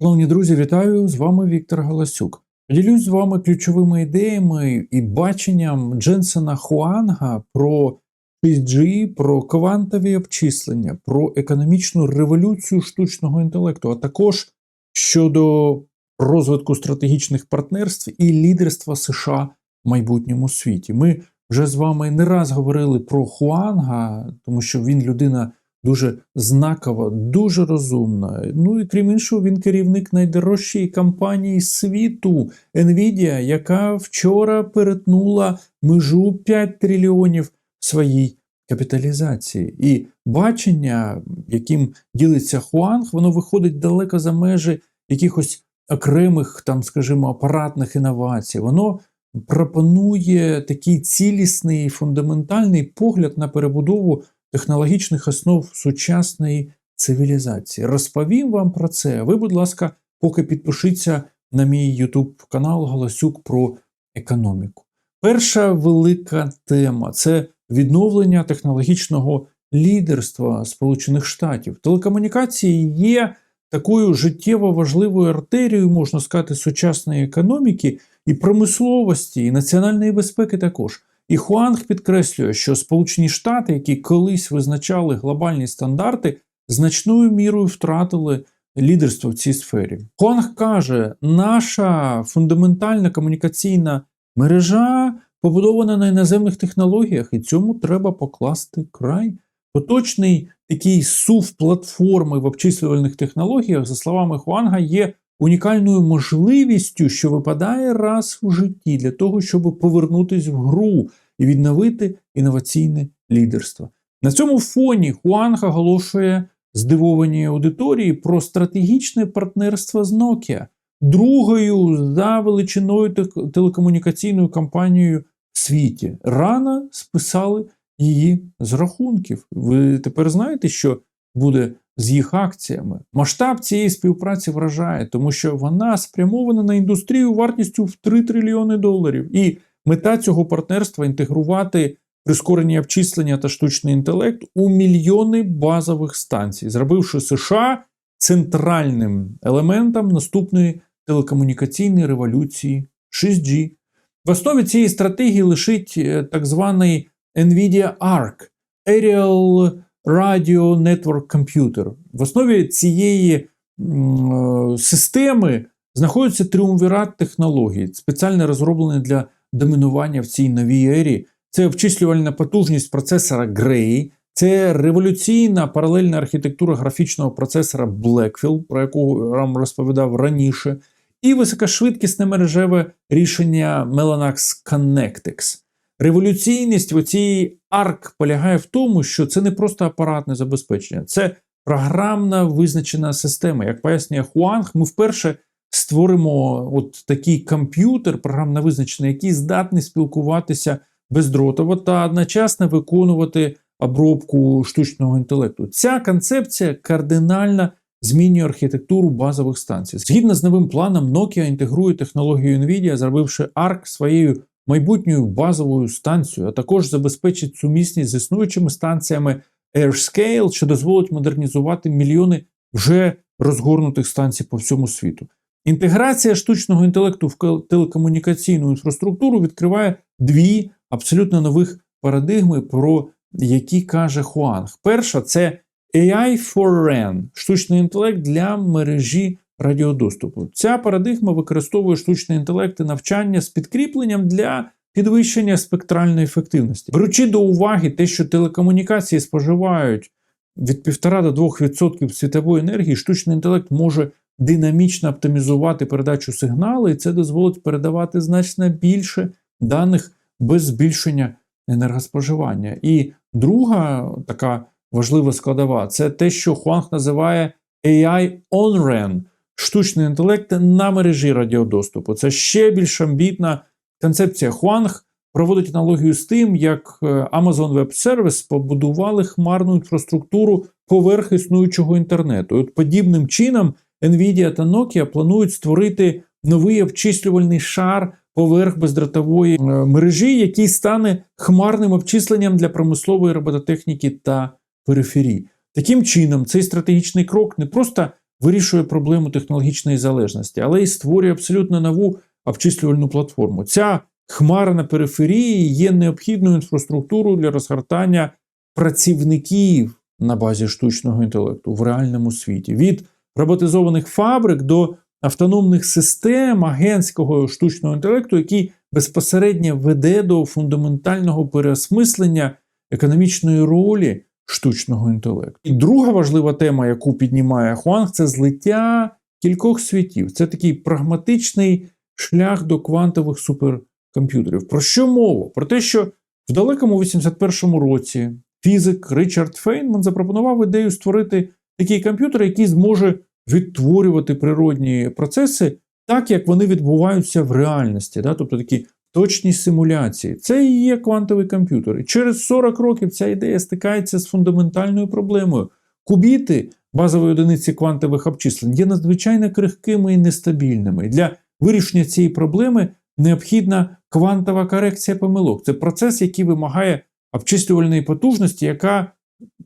Шановні друзі, вітаю! З вами Віктор Галасюк. Поділюсь з вами ключовими ідеями і баченням Дженсена Хуанга про 6G, про квантові обчислення, про економічну революцію штучного інтелекту, а також щодо розвитку стратегічних партнерств і лідерства США в майбутньому світі. Ми вже з вами не раз говорили про Хуанга, тому що він людина дуже знакова, дуже розумна. Ну і крім іншого, він керівник найдорожчої компанії світу Nvidia, яка вчора перетнула межу 5 трильйонів своїй капіталізації. І бачення, яким ділиться Хуанг, воно виходить далеко за межі якихось окремих, там, скажімо, апаратних інновацій. Воно пропонує такий цілісний фундаментальний погляд на перебудову технологічних основ сучасної цивілізації. Розповім вам про це. Ви, будь ласка, поки підпишіться на мій YouTube канал Голосюк про економіку. Перша велика тема це відновлення технологічного лідерства Сполучених Штатів. Телекомунікації є такою життєво важливою артерією, можна сказати, сучасної економіки і промисловості, і національної безпеки також. І Хуанг підкреслює, що Сполучені Штати, які колись визначали глобальні стандарти, значною мірою втратили лідерство в цій сфері. Хуанг каже, наша фундаментальна комунікаційна мережа побудована на іноземних технологіях, і цьому треба покласти край. Поточний такий сув платформи в обчислювальних технологіях, за словами Хуанга, є унікальною можливістю, що випадає раз у житті для того, щоб повернутися в гру і відновити інноваційне лідерство. На цьому фоні Хуанг оголошує здивованій аудиторії про стратегічне партнерство з Nokia, другою за величиною телекомунікаційною компанією в світі. Рано списали її з рахунків. Ви тепер знаєте, що буде з їх акціями. Масштаб цієї співпраці вражає, тому що вона спрямована на індустрію вартістю в 3 трильйони доларів. І мета цього партнерства інтегрувати прискорені обчислення та штучний інтелект у мільйони базових станцій, зробивши США центральним елементом наступної телекомунікаційної революції 6G. В основі цієї стратегії лишить е, так званий NVIDIA ARC Aerial Radio Network Computer. В основі цієї е, системи знаходиться тріумвірат технологій, спеціально розроблений для домінування в цій новій ері. Це обчислювальна потужність процесора Gray, це революційна паралельна архітектура графічного процесора Blackfield, про яку я вам розповідав раніше, і високошвидкісне мережеве рішення Mellanox Connectix. Революційність в цій арк полягає в тому, що це не просто апаратне забезпечення, це програмна визначена система. Як пояснює Хуанг, ми вперше створимо от такий комп'ютер, програмно визначений, який здатний спілкуватися бездротово та одночасно виконувати обробку штучного інтелекту. Ця концепція кардинально змінює архітектуру базових станцій. Згідно з новим планом, Nokia інтегрує технологію NVIDIA, зробивши ARC своєю майбутньою базовою станцією, а також забезпечить сумісність з існуючими станціями AirScale, що дозволить модернізувати мільйони вже розгорнутих станцій по всьому світу. Інтеграція штучного інтелекту в телекомунікаційну інфраструктуру відкриває дві абсолютно нових парадигми, про які каже Хуанг. Перша це AI for RAN, штучний інтелект для мережі радіодоступу. Ця парадигма використовує штучний інтелект і навчання з підкріпленням для підвищення спектральної ефективності. Беручи до уваги те, що телекомунікації споживають від 1,5 до 2% світової енергії, штучний інтелект може динамічно оптимізувати передачу сигналу, і це дозволить передавати значно більше даних без збільшення енергоспоживання. І друга така важлива складова це те, що Хуанг називає AI on Штучний інтелект на мережі радіодоступу. Це ще більш амбітна концепція. Хуанг проводить аналогію з тим, як е, Amazon Web Service побудували хмарну інфраструктуру поверх існуючого інтернету. І от подібним чином Nvidia та Nokia планують створити новий обчислювальний шар поверх бездротової е, мережі, який стане хмарним обчисленням для промислової робототехніки та периферії. Таким чином, цей стратегічний крок не просто вирішує проблему технологічної залежності, але й створює абсолютно нову обчислювальну платформу. Ця хмара на периферії є необхідною інфраструктурою для розгортання працівників на базі штучного інтелекту в реальному світі. Від роботизованих фабрик до автономних систем агентського штучного інтелекту, який безпосередньо веде до фундаментального переосмислення економічної ролі штучного інтелекту. І друга важлива тема, яку піднімає Хуанг, це злиття кількох світів. Це такий прагматичний шлях до квантових суперкомп'ютерів. Про що мова? Про те, що в далекому 81-му році фізик Ричард Фейнман запропонував ідею створити такий комп'ютер, який зможе відтворювати природні процеси так, як вони відбуваються в реальності, да? тобто такі точні симуляції. Це і є квантовий комп'ютер. І через 40 років ця ідея стикається з фундаментальною проблемою. Кубіти, базової одиниці квантових обчислень, є надзвичайно крихкими і нестабільними. Для вирішення цієї проблеми необхідна квантова корекція помилок. Це процес, який вимагає обчислювальної потужності, яка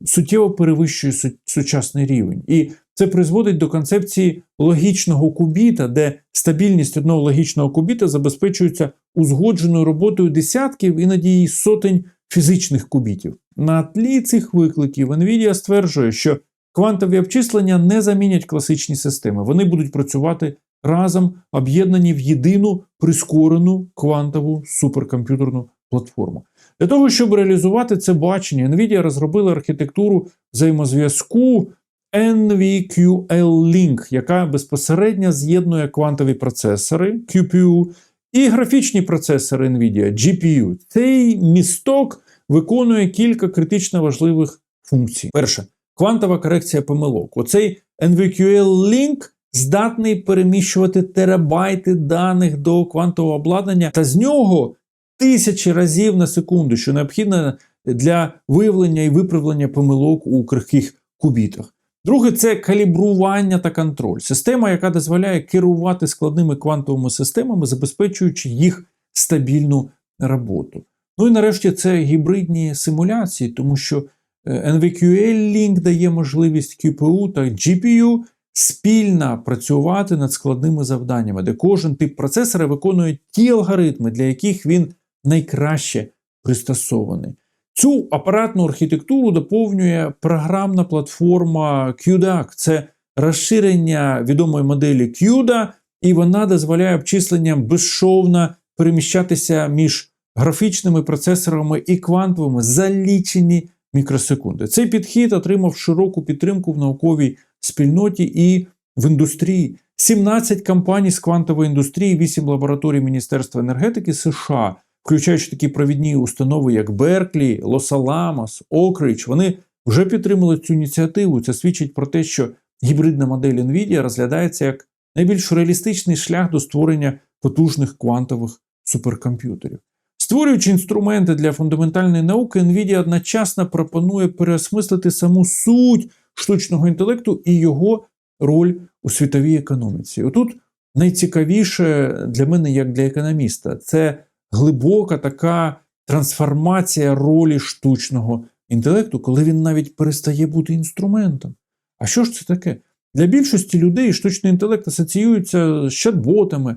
суттєво перевищує сучасний рівень. І це призводить до концепції логічного кубіта, де стабільність одного логічного кубіта забезпечується узгодженою роботою десятків, іноді й сотень фізичних кубітів. На тлі цих викликів NVIDIA стверджує, що квантові обчислення не замінять класичні системи. Вони будуть працювати разом, об'єднані в єдину прискорену квантову суперкомп'ютерну платформу. Для того, щоб реалізувати це бачення, NVIDIA розробила архітектуру взаємозв'язку NVQL-Link, яка безпосередньо з'єднує квантові процесори QPU і графічні процесори NVIDIA GPU. Цей місток виконує кілька критично важливих функцій. Перше, квантова корекція помилок. Оцей NVQL-Link здатний переміщувати терабайти даних до квантового обладнання, та з нього тисячі разів на секунду, що необхідно для виявлення і виправлення помилок у крихких кубітах. Друге, це калібрування та контроль. Система, яка дозволяє керувати складними квантовими системами, забезпечуючи їх стабільну роботу. Ну і нарешті це гібридні симуляції, тому що NVQL-Link дає можливість QPU та GPU спільно працювати над складними завданнями, де кожен тип процесора виконує ті алгоритми, для яких він найкраще пристосований. Цю апаратну архітектуру доповнює програмна платформа QDAC. Це розширення відомої моделі CUDA, і вона дозволяє обчисленням безшовно переміщатися між графічними процесорами і квантовими за лічені мікросекунди. Цей підхід отримав широку підтримку в науковій спільноті і в індустрії. 17 компаній з квантової індустрії, 8 лабораторій Міністерства енергетики США включаючи такі провідні установи, як Берклі, Лос-Аламос, Окрич, вони вже підтримали цю ініціативу. Це свідчить про те, що гібридна модель NVIDIA розглядається як найбільш реалістичний шлях до створення потужних квантових суперкомп'ютерів. Створюючи інструменти для фундаментальної науки, NVIDIA одночасно пропонує переосмислити саму суть штучного інтелекту і його роль у світовій економіці. Отут найцікавіше для мене, як для економіста, це глибока така трансформація ролі штучного інтелекту, коли він навіть перестає бути інструментом. А що ж це таке? Для більшості людей штучний інтелект асоціюється з чат-ботами.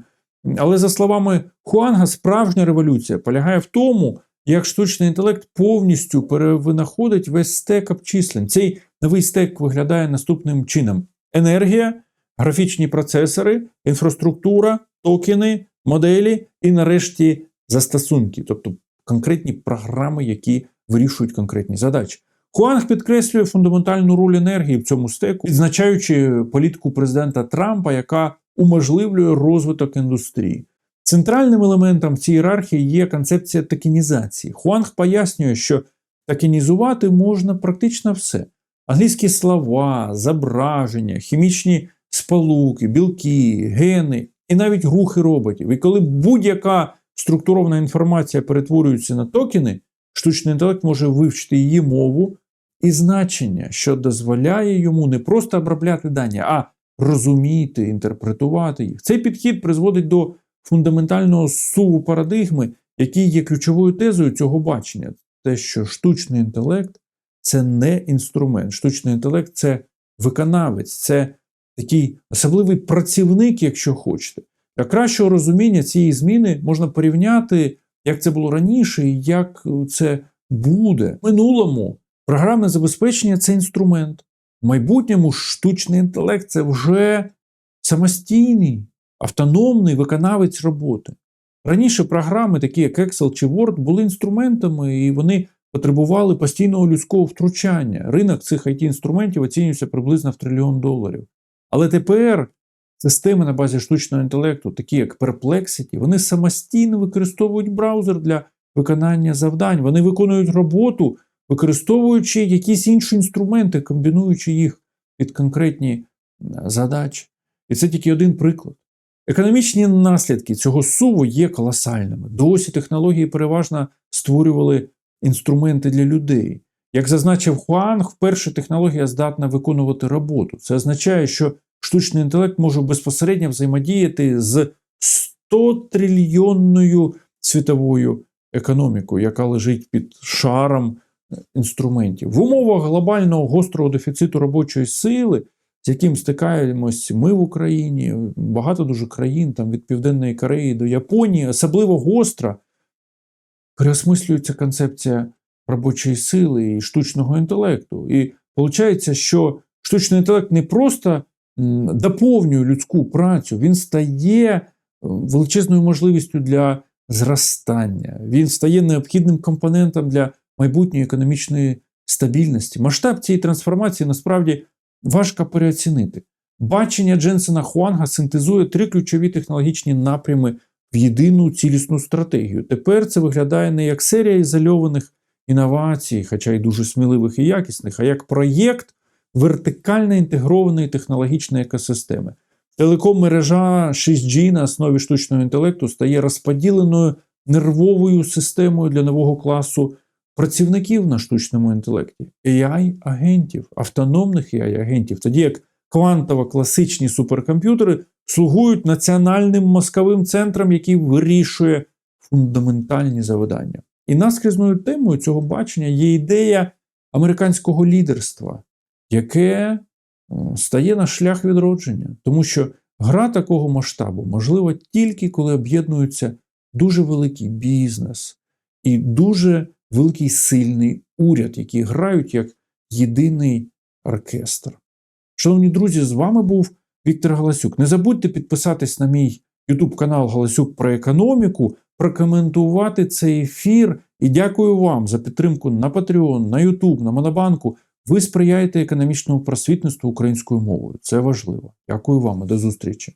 Але за словами Хуанга, справжня революція полягає в тому, як штучний інтелект повністю перевинаходить весь стек обчислень. Цей новий стек виглядає наступним чином: енергія, графічні процесори, інфраструктура, токени, моделі і, нарешті, застосунки, тобто конкретні програми, які вирішують конкретні задачі. Хуанг підкреслює фундаментальну роль енергії в цьому стеку, відзначаючи політику президента Трампа, яка уможливлює розвиток індустрії. Центральним елементом в цій ієрархії є концепція токенізації. Хуанг пояснює, що токенізувати можна практично все: англійські слова, зображення, хімічні сполуки, білки, гени і навіть рухи роботів. І коли будь-яка структурована інформація перетворюється на токени, штучний інтелект може вивчити її мову і значення, що дозволяє йому не просто обробляти дані, а розуміти, інтерпретувати їх. Цей підхід призводить до фундаментального суву парадигми, який є ключовою тезою цього бачення. Те, що штучний інтелект це не інструмент, штучний інтелект це виконавець, це такий особливий працівник, якщо хочете. Для кращого розуміння цієї зміни можна порівняти, як це було раніше і як це буде. В минулому програмне забезпечення це інструмент. В майбутньому штучний інтелект це вже самостійний, автономний виконавець роботи. Раніше програми, такі як Excel чи Word, були інструментами, і вони потребували постійного людського втручання. Ринок цих it інструментів оцінюється приблизно в трильйон доларів. Але тепер системи на базі штучного інтелекту, такі як Perplexity, вони самостійно використовують браузер для виконання завдань. Вони виконують роботу, використовуючи якісь інші інструменти, комбінуючи їх під конкретні задачі. І це тільки один приклад. Економічні наслідки цього суву є колосальними. Досі технології переважно створювали інструменти для людей. Як зазначив Хуанг, вперше технологія здатна виконувати роботу. Це означає, що штучний інтелект може безпосередньо взаємодіяти з 100 трильйонною світовою економікою, яка лежить під шаром інструментів. В умовах глобального гострого дефіциту робочої сили, з яким стикаємось ми в Україні, багато дуже країн, там від Південної Кореї до Японії, особливо гостра, переосмислюється концепція робочої сили і штучного інтелекту. І виходить, що штучний інтелект не просто доповнює людську працю, він стає величезною можливістю для зростання, він стає необхідним компонентом для майбутньої економічної стабільності. Масштаб цієї трансформації насправді важко переоцінити. Бачення Дженсена Хуанга синтезує три ключові технологічні напрями в єдину цілісну стратегію. Тепер це виглядає не як серія ізольованих інновацій, хоча й дуже сміливих і якісних, а як проєкт вертикально інтегрованої технологічної екосистеми. Телеком-мережа 6G на основі штучного інтелекту стає розподіленою нервовою системою для нового класу працівників на штучному інтелекті, AI-агентів, автономних AI-агентів, тоді як квантово-класичні суперкомп'ютери слугують національним мозковим центрам, який вирішує фундаментальні завдання. І наскрізною темою цього бачення є ідея американського лідерства, яке стає на шлях відродження, тому що гра такого масштабу можлива тільки коли об'єднуються дуже великий бізнес і дуже великий сильний уряд, які грають як єдиний оркестр. Шановні друзі, з вами був Віктор Галасюк. Не забудьте підписатись на мій YouTube канал Галасюк про економіку, прокоментувати цей ефір. І дякую вам за підтримку на Patreon, на YouTube, на Монобанку. Ви сприяєте економічному просвітництву українською мовою. Це важливо. Дякую вам і до зустрічі.